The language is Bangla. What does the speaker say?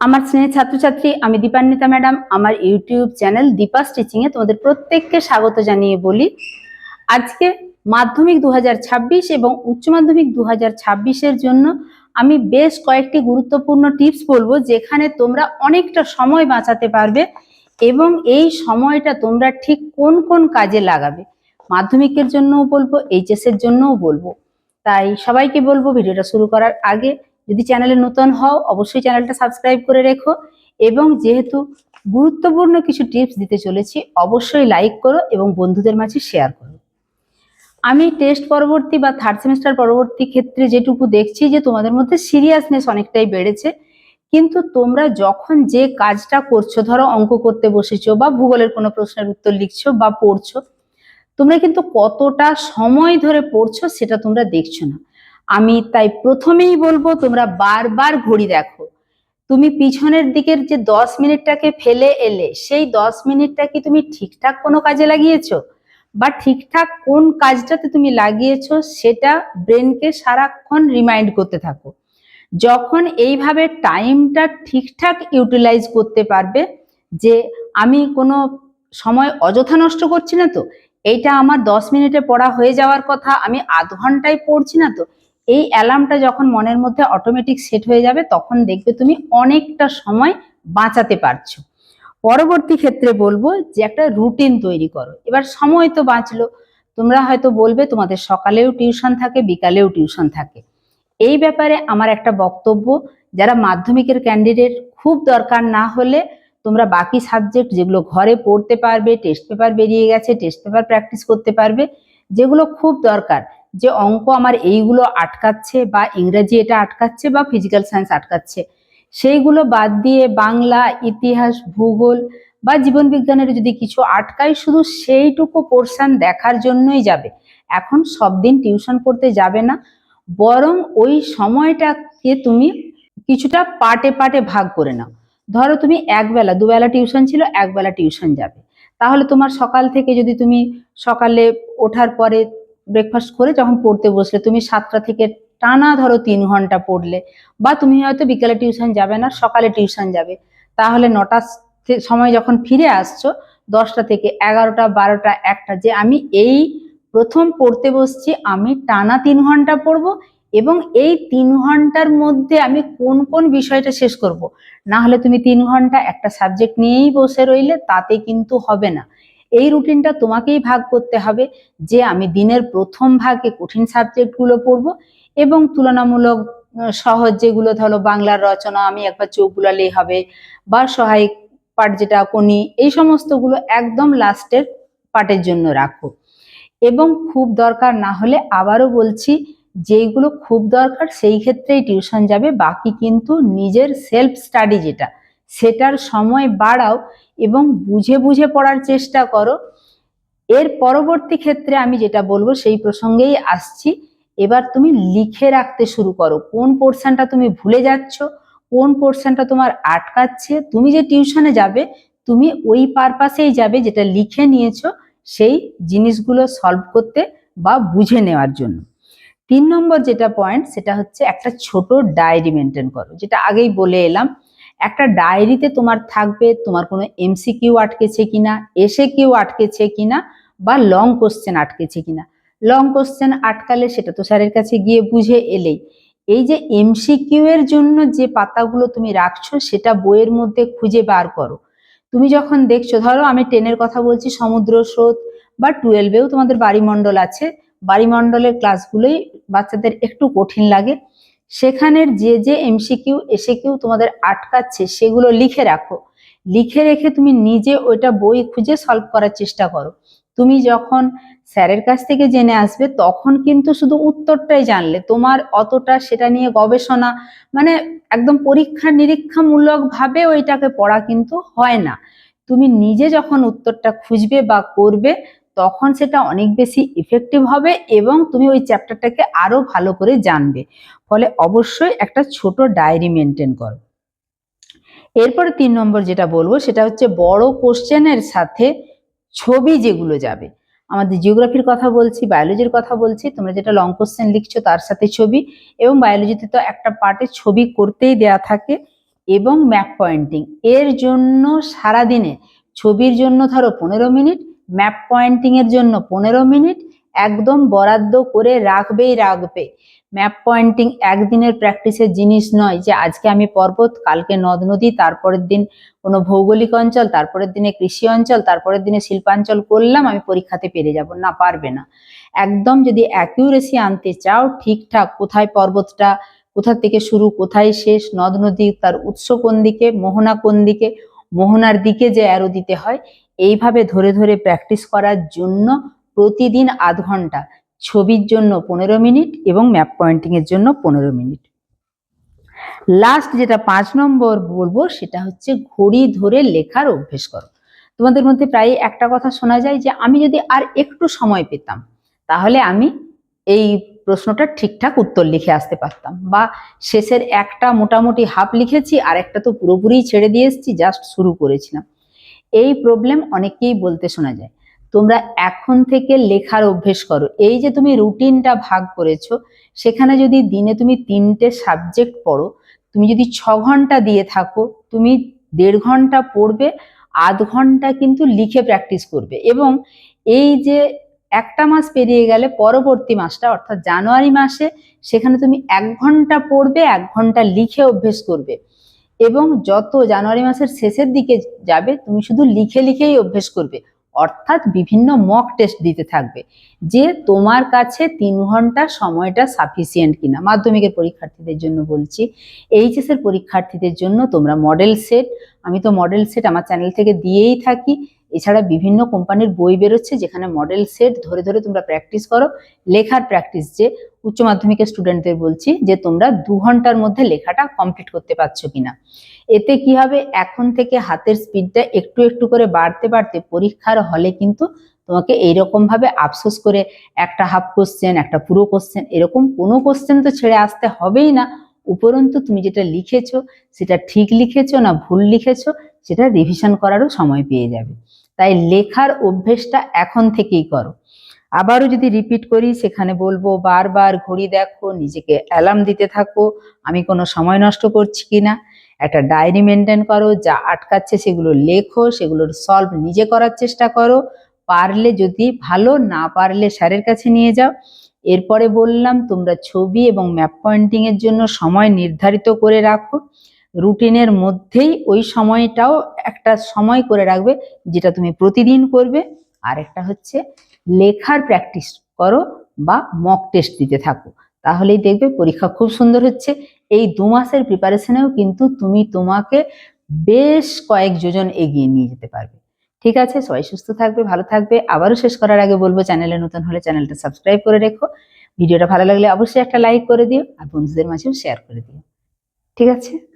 আমার স্নেহের ছাত্রছাত্রী, আমি দীপান্বিতা ম্যাডাম। আমার ইউটিউব চ্যানেল দীপা স্টিচিং এ তোমাদের প্রত্যেককে স্বাগত জানিয়ে বলি। আজকে মাধ্যমিক দু হাজার ছাব্বিশ এবং উচ্চ মাধ্যমিক দু এর জন্য আমি বেশ কয়েকটি গুরুত্বপূর্ণ টিপস বলব, যেখানে তোমরা অনেকটা সময় বাঁচাতে পারবে এবং এই সময়টা তোমরা ঠিক কোন কোন কাজে লাগাবে। মাধ্যমিকের জন্যও বলব এইচএস এর জন্যও বলব। তাই সবাইকে বলব, ভিডিওটা শুরু করার আগে যদি চ্যানেলে নতুন হও, অবশ্যই চ্যানেলটা সাবস্ক্রাইব করে রেখো। এবং যেহেতু গুরুত্বপূর্ণ কিছু টিপস দিতে চলেছি, অবশ্যই লাইক করো এবং বন্ধুদের মাঝে শেয়ার করো। আমি টেস্ট পরবর্তী বা থার্ড সেমিস্টার পরবর্তী ক্ষেত্রে যেটুকু দেখছি যে তোমাদের মধ্যে সিরিয়াসনেস অনেকটাই বেড়েছে। কিন্তু তোমরা যখন যে কাজটা করছ, ধরো অঙ্ক করতে বসেছো বা ভূগোলের কোনো প্রশ্নের উত্তর লিখছো বা পড়ছো, তোমরা কিন্তু কতটা সময় ধরে পড়ছো সেটা তোমরা দেখছ না। আমি তাই প্রথমেই বলব, তোমরা বারবার ঘড়ি দেখো। তুমি পিছনের দিকের যে দশ মিনিটটাকে ফেলে এলে, সেই দশ মিনিটটা কি তুমি ঠিকঠাক কোনো কাজে লাগিয়েছো? বা ঠিকঠাক কোন কাজটাতে তুমি লাগিয়েছো, সেটা ব্রেনকে সারাক্ষণ রিমাইন্ড করতে থাকো। যখন এইভাবে টাইমটা ঠিকঠাক ইউটিলাইজ করতে পারবে যে আমি কোনো সময় অযথা নষ্ট করছি না তো, এইটা আমার দশ মিনিটে পড়া হয়ে যাওয়ার কথা, আমি আধ ঘন্টায় পড়ছি না তো এই অ্যালার্মটা যখন মনের মধ্যে অটোমেটিক সেট হয়ে যাবে, তখন দেখবে তুমি অনেকটা সময় বাঁচাতে পারছ। পরবর্তী ক্ষেত্রে বলব যে একটা রুটিন তৈরি করো। এবার সময় তো বাঁচলো। তোমরা হয়তো বলবে তোমাদের সকালেও টিউশন থাকে, বিকালেও টিউশন থাকে। এই ব্যাপারে আমার একটা বক্তব্য, যারা মাধ্যমিকের ক্যান্ডিডেট খুব দরকার না হলে তোমরা বাকি সাবজেক্ট যেগুলো ঘরে পড়তে পারবে টেস্ট পেপার বেরিয়ে গেছে টেস্ট পেপার প্র্যাকটিস করতে পারবে, যেগুলো খুব দরকার। যে অঙ্ক আমার এইগুলো আটকাচ্ছে বা ইংরেজি এটা আটকাচ্ছে বা ফিজিক্যাল সায়েন্স আটকাচ্ছে, সেইগুলো বাদ দিয়ে বাংলা, ইতিহাস, ভূগোল বা জীবন বিজ্ঞানের যদি কিছু আটকায়, শুধু সেইটুকু পোর্শন দেখার জন্যই যাবে। এখন সব দিন টিউশন পড়তে যাবে না, বরং ওই সময়টাকে তুমি কিছুটা পাটে পাটে ভাগ করে নাও। ধরো তুমি একবেলা, দুবেলা টিউশন ছিল, একবেলা টিউশন যাবে। তাহলে তোমার সকাল থেকে যদি তুমি সকালে ওঠার পরে ব্রেকফাস্ট করে যখন পড়তে বসলে, তুমি সাতটা থেকে টানা ধরো তিন ঘণ্টা পড়লে, বা তুমি হয়তো বিকেলে টিউশন যাবে না, সকালে টিউশন যাবে তাহলে নটার সময় যখন ফিরে আসছো, দশটা থেকে এগারোটা, বারোটা, একটা, যে আমি এই প্রথম পড়তে বসছি, আমি টানা তিন ঘণ্টা পড়ব এবং এই তিন ঘণ্টার মধ্যে আমি কোন কোন বিষয়টা শেষ করব। না হলে তুমি তিন ঘণ্টা একটা সাবজেক্ট নিয়েই বসে রইলে, তাতে কিন্তু হবে না এই রুটিনটা তোমাকেই ভাগ করতে হবে যে আমি দিনের প্রথম ভাগে কঠিন সাবজেক্টগুলো পড়ব এবং তুলনামূলক সহজ যেগুলো ধরো বাংলার রচনা, আমি একবার চোখ বুলালেই হবে বা সহায়ক পাঠ যেটা কোনি এই সমস্তগুলো একদম লাস্টের পার্টের জন্য রাখো। এবং খুব দরকার না হলে আবারও বলছি, যেইগুলো খুব দরকার সেই ক্ষেত্রেই টিউশন যাবে, বাকি কিন্তু নিজের সেলফ স্টাডি যেটা, সেটার সময় বাড়াও এবং বুঝে বুঝে পড়ার চেষ্টা করো। এর পরবর্তী ক্ষেত্রে আমি যেটা বলব, সেই প্রসঙ্গেই আসছি। এবার তুমি লিখে রাখতে শুরু করো। কোন পোর্শনটা তুমি ভুলে যাচ্ছ, কোন পোর্শনটা তোমার আটকাচ্ছে, তুমি যে টিউশনে যাবে, তুমি ওই পারপাসেই যাবে যেটা লিখে নিয়েছো, সেই জিনিসগুলো সলভ করতে বা বুঝে নেওয়ার জন্য। তিন নম্বর যেটা পয়েন্ট সেটা হচ্ছে একটা ছোট ডায়েরি মেনটেন করো। যেটা আগেই বলে এলাম একটা ডায়েরিতে তোমার থাকবে, তোমার কোনো এমসিকিউ আটকেছে কিনা এসে কিউ আটকেছে কিনা, বা লং কোশ্চেন আটকেছে কিনা। লং কোশ্চেন আটকালে সেটা তো স্যারের কাছে গিয়ে বুঝে এলেই। এই যে এমসিকিউ এর জন্য যে পাতাগুলো তুমি রাখছো, সেটা বইয়ের মধ্যে খুঁজে বার করো। তুমি যখন দেখছ, ধরো আমি টেনের কথা বলছি, সমুদ্র স্রোত, বা টুয়েলভেও তোমাদের বাড়িমণ্ডল আছে। বাড়িমণ্ডলের ক্লাসগুলোই বাচ্চাদের একটু কঠিন লাগে। সেখানের যে যে এমসিকিউ এসে কিউ তোমাদের আটকাচ্ছে, সেগুলো লিখে রাখো। লিখে রেখে তুমি নিজে ওইটা বই খুঁজে সলভ করার চেষ্টা করো। তুমি যখন স্যারের কাছ থেকে জেনে আসবে, তখন কিন্তু শুধু উত্তরটাই জানলে। তোমার অতটা সেটা নিয়ে গবেষণা মানে একদম পরীক্ষা নিরীক্ষামূলক ভাবে ওইটাকে পড়া কিন্তু হয় না। তুমি নিজে যখন উত্তরটা খুঁজবে বা করবে তখন সেটা অনেক বেশি ইফেক্টিভ হবে এবং তুমি ওই চ্যাপ্টারটাকে আরও ভালো করে জানবে। ফলে অবশ্যই একটা ছোট ডায়েরি মেনটেন করো। এরপরে তিন নম্বর যেটা বলব, সেটা হচ্ছে বড় কোশ্চেনের সাথে ছবি যেগুলো যাবে। আমাদের জিওগ্রাফির কথা বলছি বায়োলজির কথা বলছি, তোমরা যেটা লং কোশ্চেন লিখছো তার সাথে ছবি এবং বায়োলজিতে তো একটা পার্টে ছবি করতেই দেয়া থাকে এবং ম্যাপ পয়েন্টিং এর জন্য সারাদিনে, ছবির জন্য ধরো পনেরো মিনিট ম্যাপ পয়েন্টিং এর জন্য পনেরো মিনিট একদম বরাদ্দ করে রাখবেই রাখবে। ম্যাপ পয়েন্টিং একদিনের প্র্যাকটিসের জিনিস নয় যে আজকে আমি পর্বত, কালকে নদ নদী, তারপরের দিন কোনো ভৌগোলিক অঞ্চল, তারপরের দিনে কৃষি অঞ্চল, তারপরের দিনে শিল্পাঞ্চল করলাম, আমি পরীক্ষাতে পেরে যাব। না, পারবে না। একদম যদি অ্যাকিউরেসি আনতে চাও, ঠিকঠাক কোথায় পর্বতটা, কোথা থেকে শুরু, কোথায় শেষ, নদ নদী তার উৎস কোন দিকে, মোহনা কোন দিকে, মোহনার দিকে যে অ্যারো দিতে হয় এইভাবে ধরে ধরে প্র্যাকটিস করার জন্য প্রতিদিন আধ ঘণ্টা, ছবির জন্য পনেরো মিনিট এবং ম্যাপ পয়েন্টিংয়ের জন্য পনেরো মিনিট। লাস্ট যেটা পাঁচ নম্বর বলব সেটা হচ্ছে ঘড়ি ধরে লেখার অভ্যেস করো। তোমাদের মধ্যে প্রায় একটা কথা শোনা যায় যে আমি যদি আর একটু সময় পেতাম, তাহলে আমি এই প্রশ্নটা ঠিকঠাক উত্তর লিখে আসতে পারতাম বা শেষের একটা মোটামুটি হাফ লিখেছি আর একটা তো পুরোপুরি ছেড়ে দিয়ে এসেছি জাস্ট শুরু করেছিলাম। এই প্রবলেম অনেকেই বলতে শোনা যায়। তোমরা এখন থেকে লেখার অভ্যেস করো। এই যে তুমি রুটিনটা ভাগ করেছ, সেখানে যদি দিনে তুমি তিনটে সাবজেক্ট পড়ো, তুমি যদি ছ ঘণ্টা দিয়ে থাকো, তুমি দেড় ঘণ্টা পড়বে, আধ ঘণ্টা কিন্তু লিখে প্র্যাকটিস করবে। এবং এই যে একটা মাস পেরিয়ে গেলে পরবর্তী মাসটা, অর্থাৎ জানুয়ারি মাসে, সেখানে তুমি এক ঘণ্টা পড়বে, এক ঘণ্টা লিখে অভ্যেস করবে। এবং যত জানুয়ারি মাসের শেষের দিকে যাবে, তুমি শুধু লিখে লিখেই অভ্যেস করবে। অর্থাৎ বিভিন্ন মক টেস্ট দিতে থাকবে যে তোমার কাছে তিন ঘণ্টা সময়টা সাফিসিয়েন্ট কিনা। মাধ্যমিকের পরীক্ষার্থীদের জন্য বলছি এইচএসের পরীক্ষার্থীদের জন্য তোমরা মডেল সেট আমি তো মডেল সেট আমার চ্যানেল থেকে দিয়েই থাকি। এছাড়া বিভিন্ন কোম্পানির বই বেরোচ্ছে যেখানে মডেল সেট ধরে ধরে তোমরা প্র্যাকটিস করো। লেখার প্র্যাকটিস যে উচ্চ মাধ্যমিকের স্টুডেন্টদের বলছি যে তোমরা দু ঘণ্টার মধ্যে লেখাটা কমপ্লিট করতে পারছ কিনা। এতে কি হবে? এখন থেকে হাতের স্পিডটা একটু একটু করে বাড়তে বাড়তে পরীক্ষার হলে কিন্তু তোমাকে এইরকম ভাবে আফসোস করে একটা হাফ কোশ্চেন একটা পুরো কোশ্চেন এরকম কোনো কোশ্চেন তো ছেড়ে আসতে হবেই না। উপরন্তু তুমি যেটা লিখেছো, সেটা ঠিক লিখেছো না ভুল লিখেছো, সেটা রিভিশন করারও সময় পেয়ে যাবে। তাই লেখার অভ্যেসটা এখন থেকেই করো। আবারও যদি রিপিট করি, সেখানে বলব, বারবার ঘড়ি দেখো, নিজেকে অ্যালার্ম দিতে থাকো, আমি কোনো সময় নষ্ট করছি কি না একটা ডায়েরি মেনটেন করো, যা আটকাচ্ছে সেগুলো লেখো, সেগুলোর সলভ নিজে করার চেষ্টা করো। পারলে যদি ভালো, না পারলে স্যারের কাছে নিয়ে যাও। এরপরে বললাম, তোমরা ছবি এবং ম্যাপ পয়েন্টিং এর জন্য সময় নির্ধারিত করে রাখো। রুটিনের মধ্যেই ওই সময়টাও একটা সময় করে রাখবে, যেটা তুমি প্রতিদিন করবে। আর একটা হচ্ছে লেখার প্র্যাকটিস করো বা মক টেস্ট দিতে থাকো। তাহলেই দেখবে পরীক্ষা খুব সুন্দর হচ্ছে। এই দু মাসের প্রিপারেশনেও কিন্তু তুমি তোমাকে বেশ কয়েক যোজন এগিয়ে নিয়ে যেতে পারবে। ঠিক আছে? সবাই সুস্থ থাকবে, ভালো থাকবে। আবারও শেষ করার আগে বলব, চ্যানেলে নতুন হলে চ্যানেলটা সাবস্ক্রাইব করে রেখো। ভিডিওটা ভালো লাগলে অবশ্যই একটা লাইক করে দিও, আর বন্ধুদের মাঝেও শেয়ার করে দিও। ঠিক আছে?